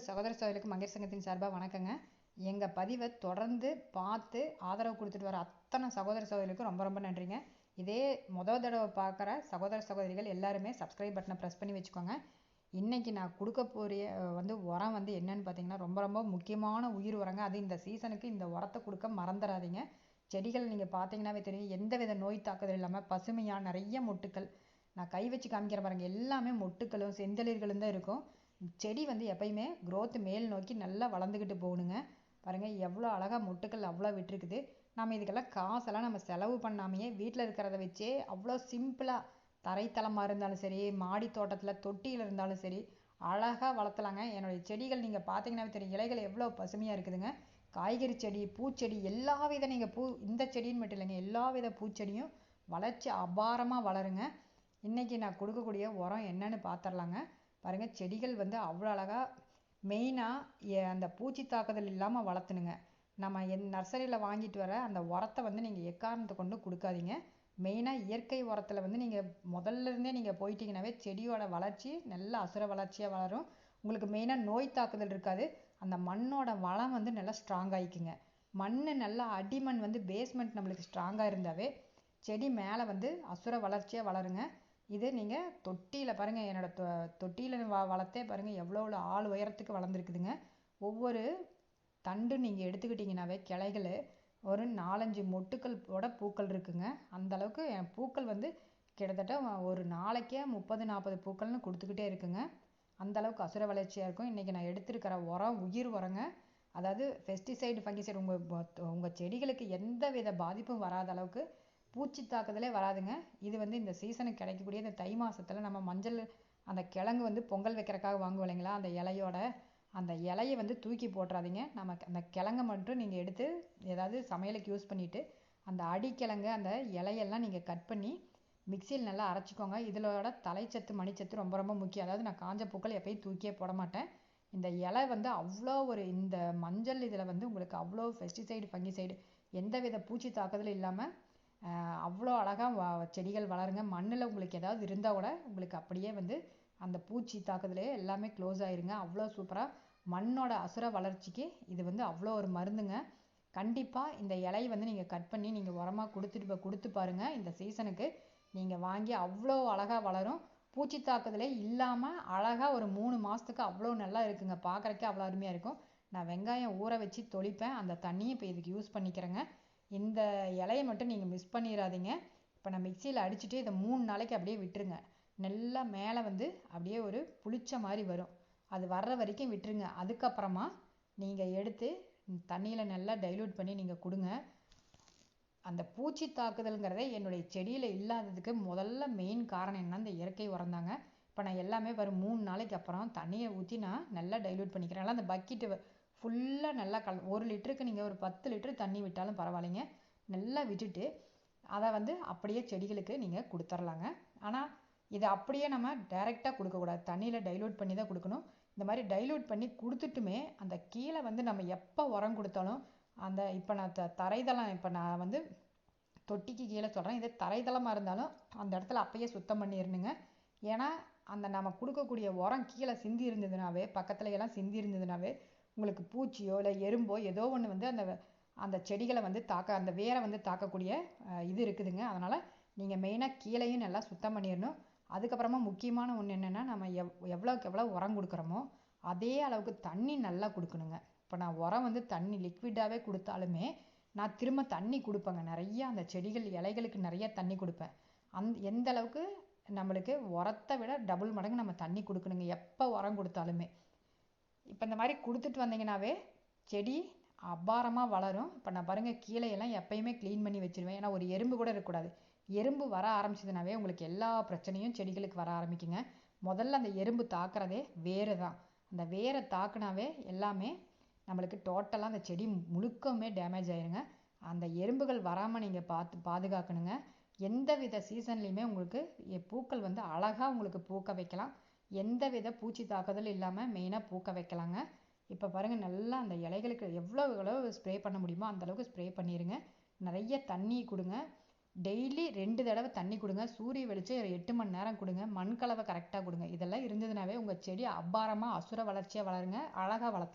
சகோதர சகோதரிக்கு மங்கேஷ் சங்கத்தின் சார்பாக வணக்கங்க. எங்கள் பதிவை தொடர்ந்து பார்த்து ஆதரவு கொடுத்துட்டு வர அத்தனை சகோதர சகோதரிகளுக்கும் ரொம்ப ரொம்ப நன்றிங்க. இதே மொதல் தடவை பார்க்குற சகோதர சகோதரிகள் எல்லாருமே சப்ஸ்கிரைப் பட்டனை ப்ரெஸ் பண்ணி வச்சுக்கோங்க. இன்றைக்கி நான் கொடுக்க போகிற வந்து உரம் வந்து என்னன்னு பார்த்தீங்கன்னா ரொம்ப ரொம்ப முக்கியமான உயிர் உரங்க. அது இந்த சீசனுக்கு இந்த உரத்தை கொடுக்க மறந்துடாதீங்க செடிகள் நீங்கள் பார்த்தீங்கன்னாவே தெரியும். எந்த வித நோய் தாக்குதல் இல்லாமல் பசுமையாக நிறைய மொட்டுக்கள். நான் கை வச்சு காமிக்கிற பாருங்கள் எல்லாமே மொட்டுக்களும் செந்தளிர்களும் தான் இருக்கும். செடி வந்து எப்பயுமே க்ரோத் மேல் நோக்கி நல்லா வளர்ந்துக்கிட்டு போகணுங்க. பாருங்கள் எவ்வளோ அழகாக மொட்டுக்கள் அவ்வளோ விட்டுருக்குது. நம்ம இதுக்கெல்லாம் காசெல்லாம் நம்ம செலவு பண்ணாமையே வீட்டில் இருக்கிறத வச்சே அவ்வளோ சிம்பிளாக தரைத்தளமாக இருந்தாலும் சரி மாடி தோட்டத்தில் தொட்டியில் இருந்தாலும் சரி அழகாக வளர்த்தலாங்க. என்னுடைய செடிகள் நீங்கள் பார்த்தீங்கன்னாவே தெரியும். இலைகள் எவ்வளோ பசுமையாக இருக்குதுங்க. காய்கறி செடி பூச்செடி எல்லா வித நீங்கள் பூ இந்த செடின்னு மட்டும் இல்லைங்க எல்லா வித பூச்செடியும் வளர்ச்சி அபாரமாக வளருங்க. இன்றைக்கி நான் கொடுக்கக்கூடிய உரம் என்னன்னு பார்த்துடலாங்க பாருங்கள் செடிகள் வந்து அவ்வளோ அழகாக மெயினாக அந்த பூச்சி தாக்குதல் இல்லாமல் வளர்த்துனுங்க நம்ம என் நர்சரியில் வாங்கிட்டு வர அந்த உரத்தை வந்து நீங்கள் எக்காரணத்தை கொண்டு கொடுக்காதீங்க. மெயினாக இயற்கை உரத்தில் வந்து நீங்கள் முதல்ல இருந்தே நீங்கள் போயிட்டீங்கனாவே செடியோட வளர்ச்சி நல்ல அசுர வளர்ச்சியாக வளரும். உங்களுக்கு மெயினாக நோய் தாக்குதல் இருக்காது. அந்த மண்ணோட வளம் வந்து நல்லா ஸ்ட்ராங் ஆகிக்குங்க மண் நல்லா அடிமண் வந்து பேஸ்மெண்ட் நம்மளுக்கு ஸ்ட்ராங்காக இருந்தாவே செடி மேலே வந்து அசுர வளர்ச்சியாக வளருங்க. இது நீங்கள் தொட்டியில் பாருங்கள் என்னோட தொ தொட்டியில் வ வளர்த்தே பாருங்கள் எவ்வளோ எவ்வளோ ஆள் உயரத்துக்கு வளர்ந்துருக்குதுங்க. ஒவ்வொரு தண்டு நீங்கள் எடுத்துக்கிட்டிங்கனாவே கிளைகள் ஒரு நாலஞ்சு மொட்டுக்கள் ஓட பூக்கள் இருக்குங்க. அந்த அளவுக்கு என் பூக்கள் வந்து கிட்டத்தட்ட ஒரு நாளைக்கே முப்பது நாற்பது பூக்கள்னு கொடுத்துக்கிட்டே இருக்குங்க. அந்தளவுக்கு அசுர வளர்ச்சியாக இருக்கும். இன்றைக்கி நான் எடுத்திருக்கிற உரம் உயிர் உரங்க. அதாவது பெஸ்டிசைடு ஃபங்கிசைடு உங்கள் உங்கள் செடிகளுக்கு எந்த வித பாதிப்பும் வராத அளவுக்கு பூச்சி தாக்குதலே வராதுங்க. இது வந்து இந்த சீசனுக்கு கிடைக்கக்கூடிய இந்த தை மாதத்தில் நம்ம மஞ்சள் அந்த கிழங்கு வந்து பொங்கல் வைக்கிறக்காக வாங்குவோம் இல்லைங்களா? அந்த இலையோட அந்த இலையை வந்து தூக்கி போட்டுறாதீங்க. நமக்கு அந்த கிழங்கை மட்டும் நீங்கள் எடுத்து ஏதாவது சமையலுக்கு யூஸ் பண்ணிவிட்டு அந்த அடிக்கிழங்கு அந்த இலையெல்லாம் நீங்கள் கட் பண்ணி மிக்சியில் நல்லா அரைச்சிக்கோங்க. இதிலோட தலைச்சத்து மணிச்சத்து ரொம்ப ரொம்ப முக்கியம். அதாவது நான் காஞ்ச பூக்கள் எப்பயும் தூக்கியே போட மாட்டேன். இந்த இலை வந்து அவ்வளோ ஒரு இந்த மஞ்சள் இதில் வந்து உங்களுக்கு அவ்வளோ பெஸ்டிசைடு ஃபங்கிசைடு எந்த வித பூச்சி தாக்குதலும் இல்லாமல் அவ்வளோ அழகாக வ செடிகள் வளருங்க. மண்ணில் உங்களுக்கு ஏதாவது இருந்தால் கூட உங்களுக்கு அப்படியே வந்து அந்த பூச்சி தாக்குதலே எல்லாமே க்ளோஸ் ஆயிருங்க. அவ்வளோ சூப்பராக மண்ணோட அசுர வளர்ச்சிக்கு இது வந்து அவ்வளோ ஒரு மருந்துங்க. கண்டிப்பாக இந்த இலையை வந்து நீங்கள் கட் பண்ணி நீங்கள் உரமாக கொடுத்துட்டு கொடுத்து பாருங்கள் இந்த சீசனுக்கு நீங்கள் வாங்கி அவ்வளோ அழகாக வளரும். பூச்சி தாக்குதலே இல்லாமல் அழகாக ஒரு மூணு மாதத்துக்கு அவ்வளோ நல்லா இருக்குங்க. பார்க்குறக்கே அவ்வளோ அருமையாக இருக்கும். நான் வெங்காயம் ஊற வச்சு தொளிப்பேன். அந்த தண்ணியை இப்போ இதுக்கு யூஸ் பண்ணிக்கிறேங்க. இந்த இலையை மட்டும் நீங்கள் மிஸ் பண்ணிடாதீங்க இப்போ நான் மிக்சியில் அடிச்சுட்டு இதை மூணு நாளைக்கு அப்படியே விட்டுருங்க. நல்லா மேலே வந்து அப்படியே ஒரு புளிச்ச மாதிரி வரும். அது வர்ற வரைக்கும் விட்டுருங்க. அதுக்கப்புறமா நீங்கள் எடுத்து தண்ணியில் நல்லா டைல்யூட் பண்ணி நீங்கள் கொடுங்க. அந்த பூச்சி தாக்குதலுங்கிறதே என்னுடைய செடியில் இல்லாததுக்கு முதல்ல மெயின் காரணம் என்ன இந்த இயற்கை உரந்தாங்க இப்போ நான் எல்லாமே வரும் மூணு நாளைக்கு அப்புறம் தண்ணியை ஊற்றி நான் நல்லா டைல்யூட் பண்ணிக்கிறேன். நல்லா அந்த பக்கெட்டு ஃபுல்லாக நல்லா கல் ஒரு லிட்டருக்கு நீங்கள் ஒரு பத்து லிட்டரு தண்ணி விட்டாலும் பரவாயில்லைங்க. நல்லா விட்டுட்டு அதை வந்து அப்படியே செடிகளுக்கு நீங்கள் கொடுத்துர்லாங்க. ஆனால் இதை அப்படியே நம்ம டைரெக்டாக கொடுக்கக்கூடாது. தண்ணியில் டைலூட் பண்ணி தான் கொடுக்கணும். இந்த மாதிரி டைலூட் பண்ணி கொடுத்துட்டுமே அந்த கீழே வந்து நம்ம எப்போ உரம் கொடுத்தாலும் அந்த இப்போ நான் த தரைதளம் இப்போ நான் வந்து தொட்டிக்கு கீழே சொல்கிறேன் இதே தரைதளமாக இருந்தாலும் அந்த இடத்துல அப்பயே சுத்தம் பண்ணிடணுங்க ஏன்னா அந்த நம்ம கொடுக்கக்கூடிய உரம் கீழே சிந்தி இருந்ததுனாவே பக்கத்துல எல்லாம் சிந்தி இருந்ததுனாவே உங்களுக்கு பூச்சியோ இல்லை எறும்போ ஏதோ ஒன்று வந்து அந்த அந்த செடிகளை வந்து தாக்க அந்த வேரை வந்து தாக்கக்கூடிய இது இருக்குதுங்க. அதனால் நீங்கள் மெயினாக கீழேயும் நல்லா சுத்தம் பண்ணிடணும் அதுக்கப்புறமா முக்கியமான ஒன்று என்னென்னா நம்ம எவ் எவ்வளோக்கு எவ்வளோ உரம் கொடுக்குறோமோ அதே அளவுக்கு தண்ணி நல்லா கொடுக்கணுங்க. இப்போ நான் உரம் வந்து தண்ணி லிக்விடாகவே கொடுத்தாலுமே நான் திரும்ப தண்ணி கொடுப்பேங்க. நிறைய அந்த செடிகள் இலைகளுக்கு நிறைய தண்ணி கொடுப்பேன். அந் எந்த அளவுக்கு நம்மளுக்கு உரத்தை விட டபுள் மடங்கு நம்ம தண்ணி கொடுக்கணுங்க. எப்போ உரம் கொடுத்தாலுமே. இப்போ இந்த மாதிரி கொடுத்துட்டு வந்தீங்கன்னாவே செடி அபாரமாக வளரும். இப்போ நான் பாருங்கள் கீழேயெல்லாம் எப்பயுமே க்ளீன் பண்ணி வச்சுருவேன். ஏன்னா ஒரு எறும்பு கூட இருக்கக்கூடாது. எறும்பு வர ஆரம்பிச்சதுனாவே உங்களுக்கு எல்லா பிரச்சனையும் செடிகளுக்கு வர ஆரம்பிக்குங்க. முதல்ல அந்த எறும்பு தாக்குறதே வேறு தான். அந்த வேரை தாக்குனாவே எல்லாமே நம்மளுக்கு டோட்டலாக அந்த செடி முழுக்கமே டேமேஜ் ஆயிருங்க. அந்த எறும்புகள் வராமல் நீங்கள் பார்த்து பாதுகாக்கணுங்க. எந்த வித சீசன்லேயுமே உங்களுக்கு பூக்கள் வந்து அழகாக உங்களுக்கு பூக்க வைக்கலாம். எந்த வித பூச்சி தாக்குதல் இல்லாமல் மெயினாக பூக்க வைக்கலாங்க. இப்போ பாருங்கள் நல்லா அந்த இலைகளுக்கு எவ்வளோ எவ்வளோ ஸ்ப்ரே பண்ண முடியுமோ அந்தளவுக்கு ஸ்ப்ரே பண்ணிடுங்க நிறைய தண்ணி கொடுங்க. டெய்லி ரெண்டு தடவை தண்ணி கொடுங்க. சூரிய வெளிச்சம் எட்டு மணி நேரம் கொடுங்க. மண் கலவை கரெக்டாக கொடுங்க. இதெல்லாம் இருந்ததுனாவே உங்கள் செடி அபாரமாக அசுர வளர்ச்சியாக வளருங்க. அழகாக வளர்த்தலாம்